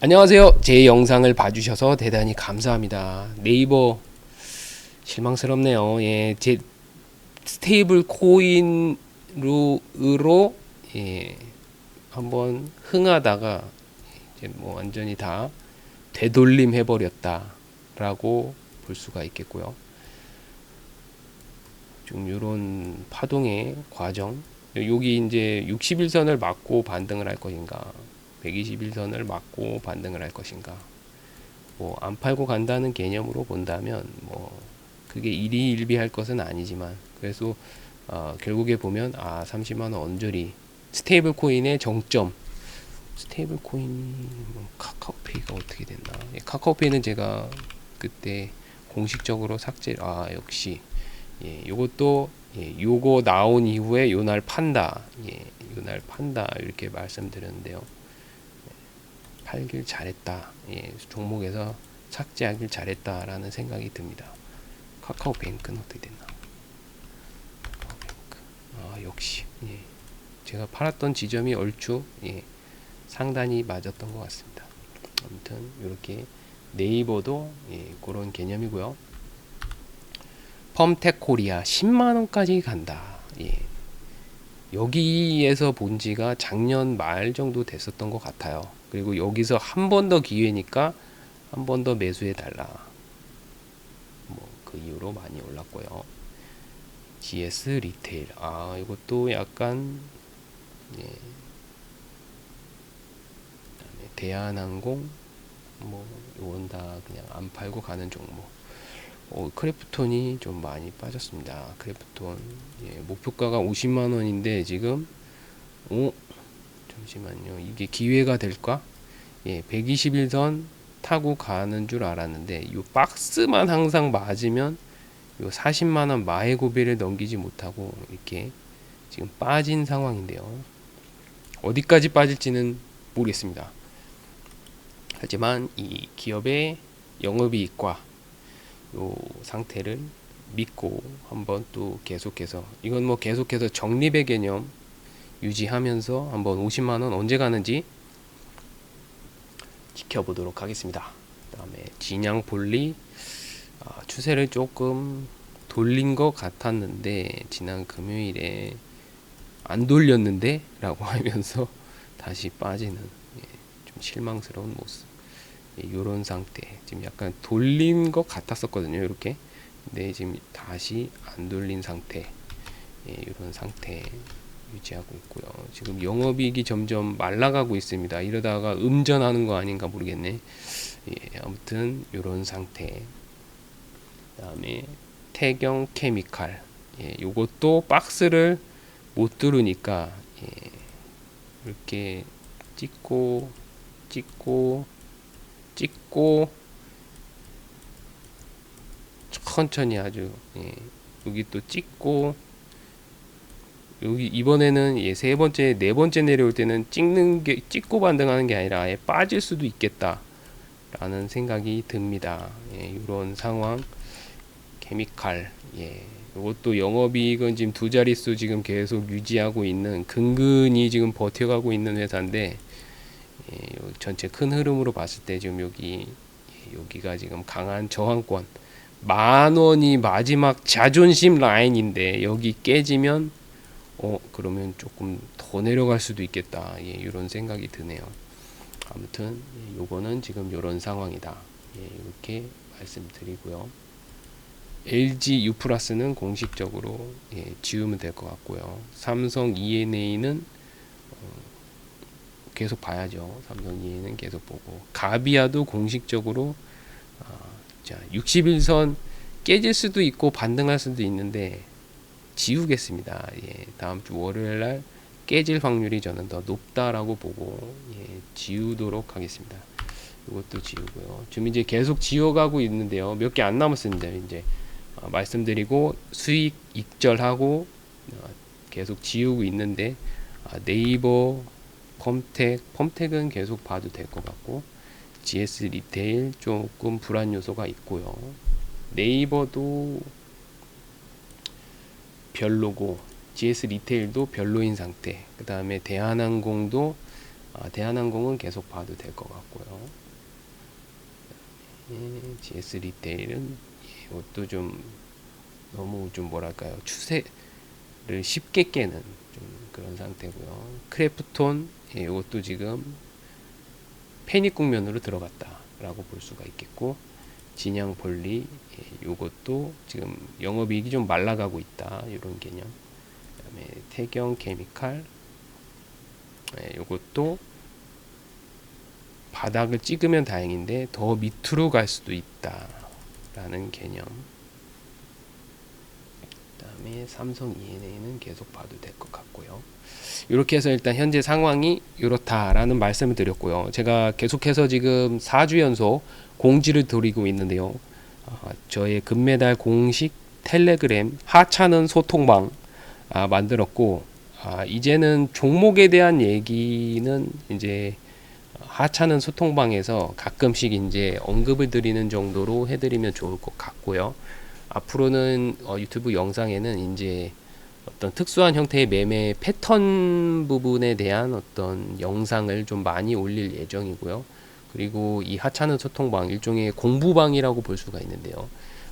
안녕하세요. 제 영상을 봐주셔서 대단히 감사합니다. 네이버 실망스럽네요. 예, 제 스테이블 코인으로 예, 한번 흥하다가 이제 뭐 완전히 다 되돌림 해버렸다라고 볼 수가 있겠고요. 좀 이런 파동의 과정. 여기 이제 61선을 맞고 반등을 할 것인가, 121선을 맞고 반등을 할 것인가. 뭐 안 팔고 간다는 개념으로 본다면 뭐 그게 일희일비할 것은 아니지만 그래서 어, 결국에 보면 아 30만 원 언저리. 스테이블 코인의 정점. 스테이블 코인이 뭐 카카오페이가 어떻게 됐나? 예, 카카오페이는 제가 그때 공식적으로 삭제 아 역시. 예 요것도 예, 요거 나온 이후에 요날 판다. 예 요날 판다. 이렇게 말씀드렸는데요 팔길 잘했다. 예, 종목에서 삭제하길 잘했다라는 생각이 듭니다. 카카오뱅크는 어떻게 됐나? 카카오뱅크. 아, 역시. 예. 제가 팔았던 지점이 얼추 예, 상단이 맞았던 것 같습니다. 아무튼 이렇게 네이버도 예, 그런 개념이고요. 펌텍 코리아 10만 원까지 간다. 예. 여기에서 본 지가 작년 말 정도 됐었던 것 같아요. 그리고 여기서 한 번 더 기회니까 한 번 더 매수해 달라. 뭐 그 이후로 많이 올랐고요. GS 리테일. 아, 이것도 약간 예. 그다음에 대한항공 뭐 이건 다 그냥 안 팔고 가는 종목. 어, 크래프톤이 좀 많이 빠졌습니다. 크래프톤 예, 목표가가 50만 원인데 지금 오 잠시만요. 이게 기회가 될까? 예, 121선 타고 가는 줄 알았는데 이 박스만 항상 맞으면 요 40만 원 마의 고비를 넘기지 못하고 이렇게 지금 빠진 상황인데요. 어디까지 빠질지는 모르겠습니다. 하지만 이 기업의 영업이익과 요 상태를 믿고 한번 또 계속해서 이건 뭐 계속해서 적립의 개념 유지하면서 한번 50만 원 언제 가는지 지켜보도록 하겠습니다. 그다음에 진양 볼리 아, 추세를 조금 돌린 것 같았는데 지난 금요일에 안 돌렸는데 라고 하면서 다시 빠지는 예, 좀 실망스러운 모습. 이런 상태. 지금 약간 돌린 것 같았었거든요 이렇게. 근데 지금 다시 안 돌린 상태. 예, 이런 상태 유지하고 있고요. 지금 영업이익이 점점 말라가고 있습니다. 이러다가 음전하는 거 아닌가 모르겠네. 예, 아무튼 이런 상태. 그다음에 태경 케미칼. 예, 요것도 박스를 못 뚫으니까 예, 이렇게 찍고 찍고 찍고 천천히 아주 예. 여기 또 찍고 여기 이번에는 예, 세 번째 네 번째 내려올 때는 찍는 게 찍고 반등하는 게 아니라 아예 빠질 수도 있겠다 라는 생각이 듭니다. 예, 이런 상황 케미칼 예. 이것도 영업이익은 지금 두 자릿수 지금 계속 유지하고 있는 근근히 지금 버텨가고 있는 회사인데 예, 전체 큰 흐름으로 봤을 때 지금 여기 예, 여기가 지금 강한 저항권 만 원이 마지막 자존심 라인인데 여기 깨지면 어 그러면 조금 더 내려갈 수도 있겠다 예, 이런 생각이 드네요. 아무튼 예, 요거는 지금 이런 상황이다 예, 이렇게 말씀드리고요. LG U 플러스는 공식적으로 예, 지우면 될 것 같고요. 삼성 ENA는 계속 봐야죠. 삼성 이해는 계속 보고 가비아도 공식적으로 어, 자 61선 깨질 수도 있고 반등할 수도 있는데 지우겠습니다. 예, 다음 주 월요일 날 깨질 확률이 저는 더 높다라고 보고 예, 지우도록 하겠습니다. 이것도 지우고요. 지금 이제 계속 지워가고 있는데요. 몇 개 안 남았습니다. 이제 어, 말씀드리고 수익 익절하고 어, 계속 지우고 있는데 아, 네이버 펌텍, 펌텍은 계속 봐도 될 것 같고 GS 리테일 조금 불안 요소가 있고요. 네이버도 별로고 GS 리테일도 별로인 상태. 그 다음에 대한항공도 아, 대한항공은 계속 봐도 될 것 같고요. 예, GS 리테일은 예, 이것도 좀 너무 좀 뭐랄까요 추세를 쉽게 깨는 좀 그런 상태고요. 크래프톤 예, 이것도 지금 패닉 국면으로 들어갔다라고 볼 수가 있겠고 진양 폴리 예, 요것도 지금 영업이익이 좀 말라가고 있다 이런 개념. 그다음에 태경 케미칼 예, 요것도 바닥을 찍으면 다행인데 더 밑으로 갈 수도 있다라는 개념. 그다음에 삼성 E&A는 계속 봐도 될 것 같고요. 이렇게 해서 일단 현재 상황이 이렇다라는 말씀을 드렸고요. 제가 계속해서 지금 4주 연속 공지를 드리고 있는데요. 아, 저의 금메달 공식 텔레그램 하찮은 소통방 아, 만들었고 아, 이제는 종목에 대한 얘기는 이제 하찮은 소통방에서 가끔씩 이제 언급을 드리는 정도로 해드리면 좋을 것 같고요. 앞으로는 어, 유튜브 영상에는 이제 어떤 특수한 형태의 매매 패턴 부분에 대한 어떤 영상을 좀 많이 올릴 예정이고요. 그리고 이 하찮은 소통방 일종의 공부방이라고 볼 수가 있는데요.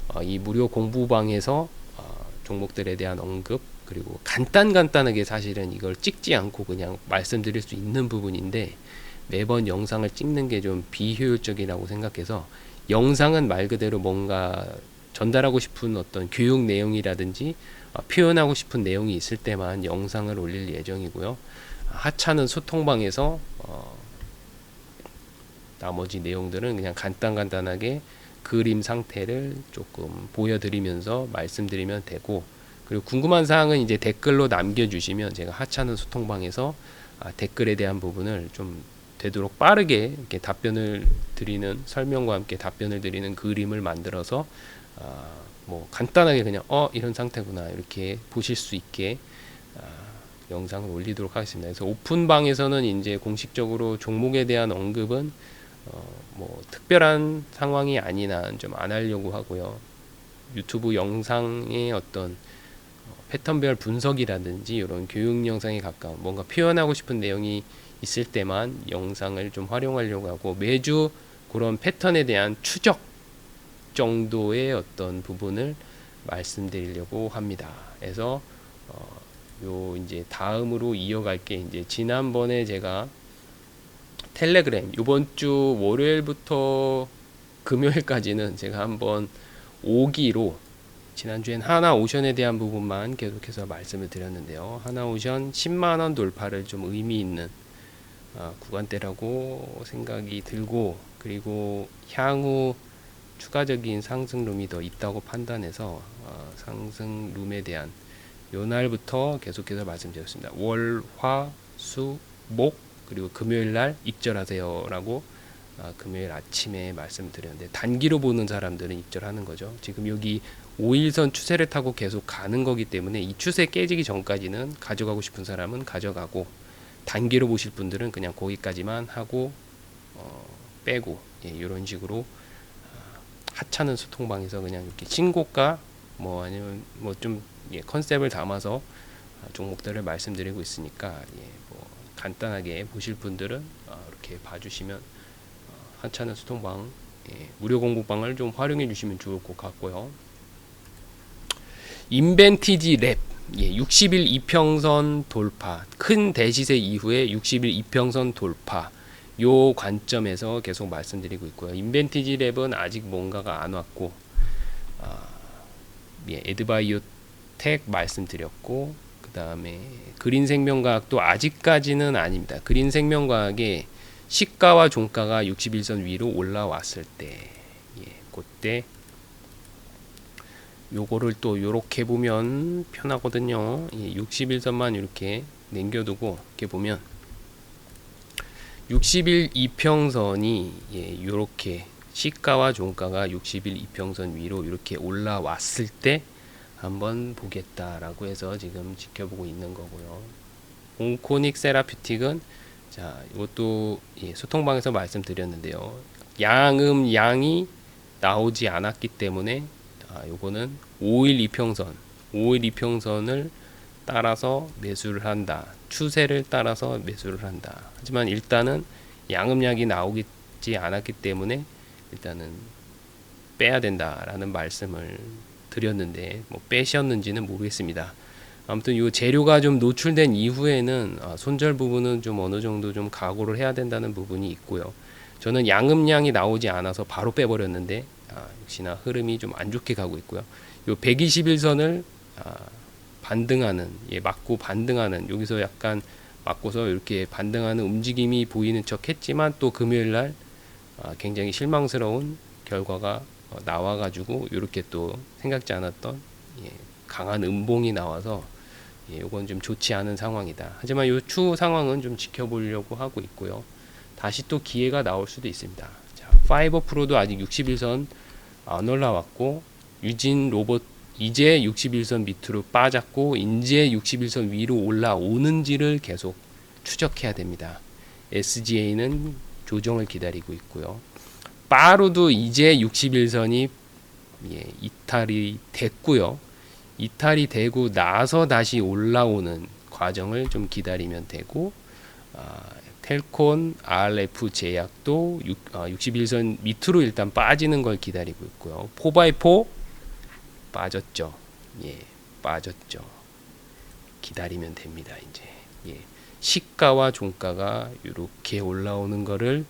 어, 이 무료 공부방에서 어, 종목들에 대한 언급 그리고 간단 간단하게 사실은 이걸 찍지 않고 그냥 말씀드릴 수 있는 부분인데 매번 영상을 찍는 게 좀 비효율적이라고 생각해서 영상은 말 그대로 뭔가 전달하고 싶은 어떤 교육 내용이라든지 어, 표현하고 싶은 내용이 있을 때만 영상을 올릴 예정이고요. 하찮은 소통방에서 어, 나머지 내용들은 그냥 간단간단하게 그림 상태를 조금 보여드리면서 말씀드리면 되고 그리고 궁금한 사항은 이제 댓글로 남겨주시면 제가 하찮은 소통방에서 아, 댓글에 대한 부분을 좀 되도록 빠르게 이렇게 답변을 드리는 설명과 함께 답변을 드리는 그림을 만들어서 아, 뭐 간단하게 그냥 어 이런 상태구나 이렇게 보실 수 있게 아, 영상을 올리도록 하겠습니다. 그래서 오픈방에서는 이제 공식적으로 종목에 대한 언급은 어, 뭐 특별한 상황이 아니나 좀안 하려고 하고요. 유튜브 영상의 어떤 어, 패턴별 분석이라든지 이런 교육 영상에 가까운 뭔가 표현하고 싶은 내용이 있을 때만 영상을 좀 활용하려고 하고 매주 그런 패턴에 대한 추적 정도의 어떤 부분을 말씀드리려고 합니다. 그래서 어, 요 이제 다음으로 이어갈 게 이제 지난번에 제가 텔레그램 이번 주 월요일부터 금요일까지는 제가 한번 5기로 지난주엔 하나오션에 대한 부분만 계속해서 말씀을 드렸는데요. 하나오션 10만 원 돌파를 좀 의미 있는 어, 구간대라고 생각이 들고 그리고 향후 추가적인 상승룸이 더 있다고 판단해서 어, 상승룸에 대한 요 날부터 계속해서 말씀드렸습니다. 월, 화, 수, 목 그리고 금요일 날 입절하세요라고 어, 금요일 아침에 말씀드렸는데 단기로 보는 사람들은 입절하는 거죠. 지금 여기 5일선 추세를 타고 계속 가는 거기 때문에 이 추세 깨지기 전까지는 가져가고 싶은 사람은 가져가고 단기로 보실 분들은 그냥 거기까지만 하고 어, 빼고 예, 이런 식으로 하찮은 소통방에서 그냥 이렇게 신고가 뭐 아니면 뭐좀 예, 컨셉을 담아서 종목들을 말씀드리고 있으니까 예, 뭐 간단하게 보실 분들은 어, 이렇게 봐주시면 어, 하찮은 소통방 예, 무료 공부방을 좀 활용해 주시면 좋을 것 같고요. 인벤티지 랩 예, 60일 이평선 돌파 큰 대시세 이후에 60일 이평선 돌파 요 관점에서 계속 말씀드리고 있고요. 인벤티지 랩은 아직 뭔가가 안 왔고 아, 예, 에드바이오텍 말씀드렸고 그 다음에 그린 생명과학도 아직까지는 아닙니다. 그린 생명과학의 시가와 종가가 61선 위로 올라왔을 때 예, 그때 요거를 또 요렇게 보면 편하거든요. 예, 61선만 이렇게 남겨두고 이렇게 보면 60일 이평선이 예, 요렇게 시가와 종가가 60일 이평선 위로 이렇게 올라왔을 때 한번 보겠다라고 해서 지금 지켜보고 있는 거고요. 온코닉 세라피틱은 자 이것도 예, 소통방에서 말씀드렸는데요. 양음 양이 나오지 않았기 때문에 아, 요거는 5일 이평선 5일 이평선을 따라서 매수를 한다. 추세를 따라서 매수를 한다. 하지만 일단은 양음약이 나오지 않았기 때문에 일단은 빼야 된다라는 말씀을 드렸는데 뭐 빼셨는지는 모르겠습니다. 아무튼 이 재료가 좀 노출된 이후에는 아, 손절 부분은 좀 어느 정도 좀 각오를 해야 된다는 부분이 있고요. 저는 양음량이 나오지 않아서 바로 빼버렸는데 아, 역시나 흐름이 좀 안 좋게 가고 있고요. 요 121선을 아, 반등하는 예, 맞고 반등하는 여기서 약간 맞고서 이렇게 반등하는 움직임이 보이는 척했지만 또 금요일 날 아, 굉장히 실망스러운 결과가 어, 나와가지고 이렇게 또 생각지 않았던 예, 강한 음봉이 나와서 예, 이건 좀 좋지 않은 상황이다. 하지만 이 추후 상황은 좀 지켜보려고 하고 있고요. 다시 또 기회가 나올 수도 있습니다. 자, 파이버 프로도 아직 61선 안 올라왔고 유진 로봇 이제 61선 밑으로 빠졌고 이제 61선 위로 올라오는지를 계속 추적해야 됩니다. SGA는 조정을 기다리고 있고요. 빠루도 이제 61선이 예, 이탈이 됐고요. 이탈이 되고 나서 다시 올라오는 과정을 좀 기다리면 되고 아, 텔콘, RF 제약도 6, 아, 61선 밑으로 일단 빠지는 걸 기다리고 있고요. 4x4 빠졌죠. 예, 빠졌죠. 기다리면 됩니다. 이제 예, 시가와 종가가 이렇게 올라오는 거를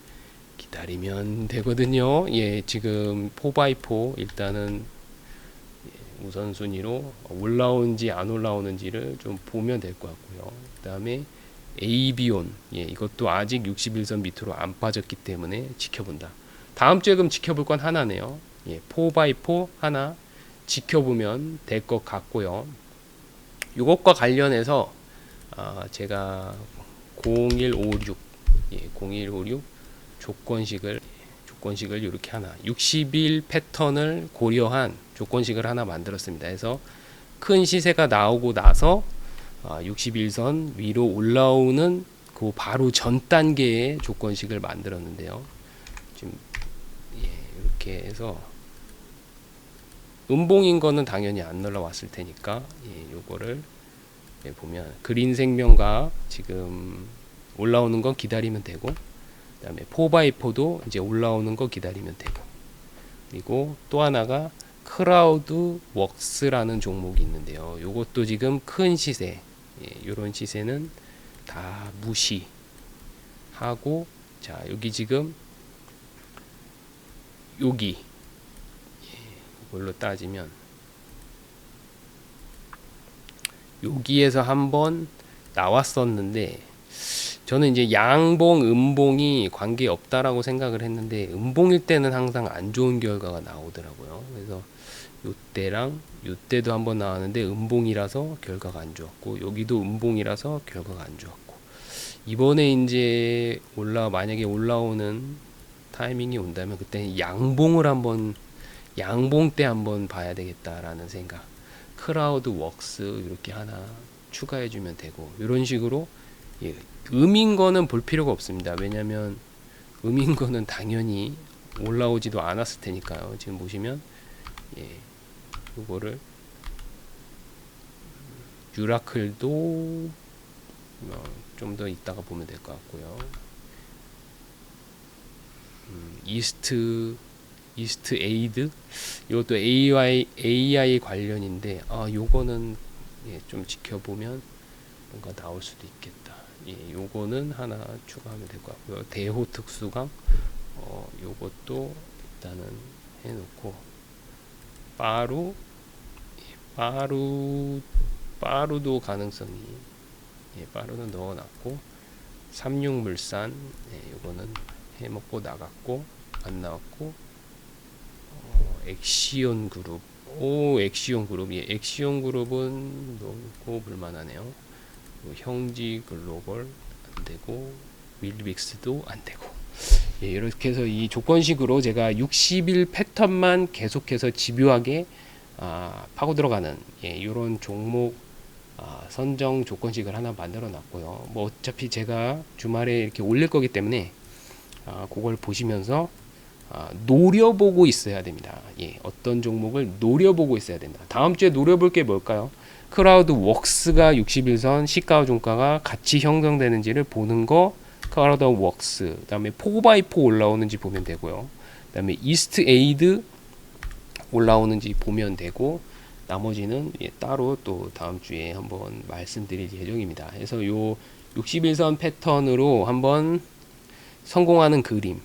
기다리면 되거든요. 예, 지금 4x4 일단은 예, 우선순위로 올라오는지 안 올라오는지를 좀 보면 될 것 같고요. 그 다음에 에이비온 예, 이것도 아직 61선 밑으로 안 빠졌기 때문에 지켜본다. 다음 주에 그럼 지켜볼 건 하나네요. 예, 4x4 하나 지켜보면 될 것 같고요. 이것과 관련해서 아, 제가 0156 예, 0156 조건식을 조건식을 이렇게 하나 60일 패턴을 고려한 조건식을 하나 만들었습니다. 그래서 큰 시세가 나오고 나서 아, 61선 위로 올라오는 그 바로 전 단계의 조건식을 만들었는데요. 지금 예, 이렇게 해서 음봉인 거는 당연히 안 올라왔을 테니까 예, 요거를 예, 보면 그린 생명과 지금 올라오는 건 기다리면 되고 그다음에 4x4도 이제 올라오는 거 기다리면 되고 그리고 또 하나가 크라우드 웍스라는 종목이 있는데요. 요것도 지금 큰 시세 예, 요런 시세는 다 무시하고 자 여기 지금 여기 예, 이걸로 따지면 여기에서 한번 나왔었는데 저는 이제 양봉, 음봉이 관계 없다라고 생각을 했는데 음봉일 때는 항상 안 좋은 결과가 나오더라고요. 그래서 요때랑 요때도 한번 나왔는데 음봉이라서 결과가 안 좋았고 여기도 음봉이라서 결과가 안 좋았고 이번에 이제 올라 만약에 올라오는 타이밍이 온다면 그때 양봉을 한번 양봉 때 한번 봐야 되겠다라는 생각. 크라우드 웍스 이렇게 하나 추가해 주면 되고 이런 식으로 예, 음인 거는 볼 필요가 없습니다. 왜냐면 음인 거는 당연히 올라오지도 않았을 테니까요. 지금 보시면 예, 이거를 유라클도 어, 좀더 이따가 보면 될 것 같고요. 음, 이스트 이스트 에이드 이것도 AI AI 관련인데 아 요거는 예, 좀 지켜보면 뭔가 나올 수도 있겠다. 예, 요거는 하나 추가하면 될 것 같고요. 대호 특수강 어 요것도 일단은 해놓고. 빠루 예, 빠루 빠루도 가능성이 예, 빠루는 넣어놨고 삼육물산 예, 요거는 해먹고 나갔고 안 나왔고 어, 엑시온 그룹. 오 엑시온 그룹. 예 엑시온 그룹은 넣고 볼만하네요. 뭐 형지 글로벌 안 되고 윌빅스도 안 되고 예, 이렇게 해서 이 조건식으로 제가 60일 패턴만 계속해서 집요하게 아, 파고 들어가는 예, 이런 종목 아, 선정 조건식을 하나 만들어 놨고요. 뭐 어차피 제가 주말에 이렇게 올릴 거기 때문에 아, 그걸 보시면서 아, 노려보고 있어야 됩니다. 예, 어떤 종목을 노려보고 있어야 된다. 다음 주에 노려볼 게 뭘까요? 크라우드 웍스가 61선 시가와 종가가 같이 형성되는지를 보는 거 크라우드 웍스 그다음에 4x4 올라오는지 보면 되고요. 그다음에 이스트 에이드 올라오는지 보면 되고 나머지는 예, 따로 또 다음 주에 한번 말씀드릴 예정입니다. 그래서 요 61선 패턴으로 한번 성공하는 그림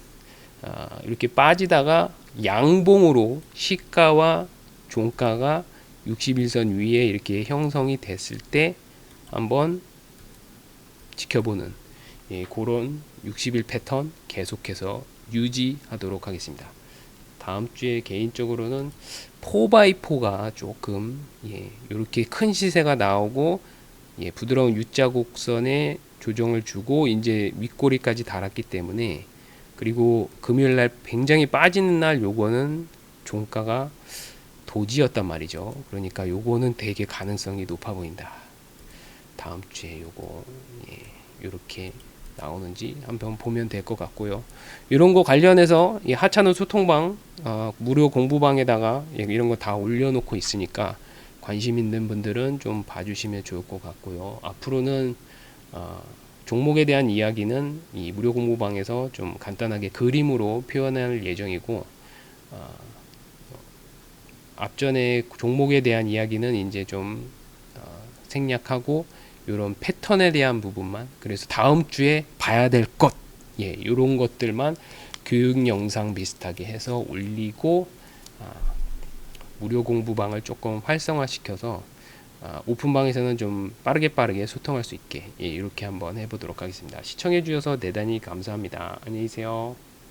아, 이렇게 빠지다가 양봉으로 시가와 종가가 61선 위에 이렇게 형성이 됐을 때 한번 지켜보는 예, 그런 60일 패턴 계속해서 유지하도록 하겠습니다. 다음 주에 개인적으로는 4x4가 조금 예, 이렇게 큰 시세가 나오고 예, 부드러운 U자 곡선에 조정을 주고 이제 윗꼬리까지 달았기 때문에 그리고 금요일 날 굉장히 빠지는 날 요거는 종가가 도지였단 말이죠. 그러니까 요거는 되게 가능성이 높아 보인다. 다음 주에 요거 예, 요렇게 나오는지 한번 보면 될 것 같고요. 이런 거 관련해서 이 하찮은 소통방 어, 무료 공부방에다가 예, 이런 거 다 올려놓고 있으니까 관심 있는 분들은 좀 봐주시면 좋을 것 같고요. 앞으로는 어, 종목에 대한 이야기는 이 무료 공부방에서 좀 간단하게 그림으로 표현할 예정이고 어, 앞전에 종목에 대한 이야기는 이제 좀 어, 생략하고 이런 패턴에 대한 부분만 그래서 다음 주에 봐야 될 것, 예, 이런 것들만 교육 영상 비슷하게 해서 올리고 아, 무료 공부방을 조금 활성화시켜서 아, 오픈방에서는 좀 빠르게 빠르게 소통할 수 있게 예, 이렇게 한번 해보도록 하겠습니다. 시청해 주셔서 대단히 감사합니다. 안녕히 계세요.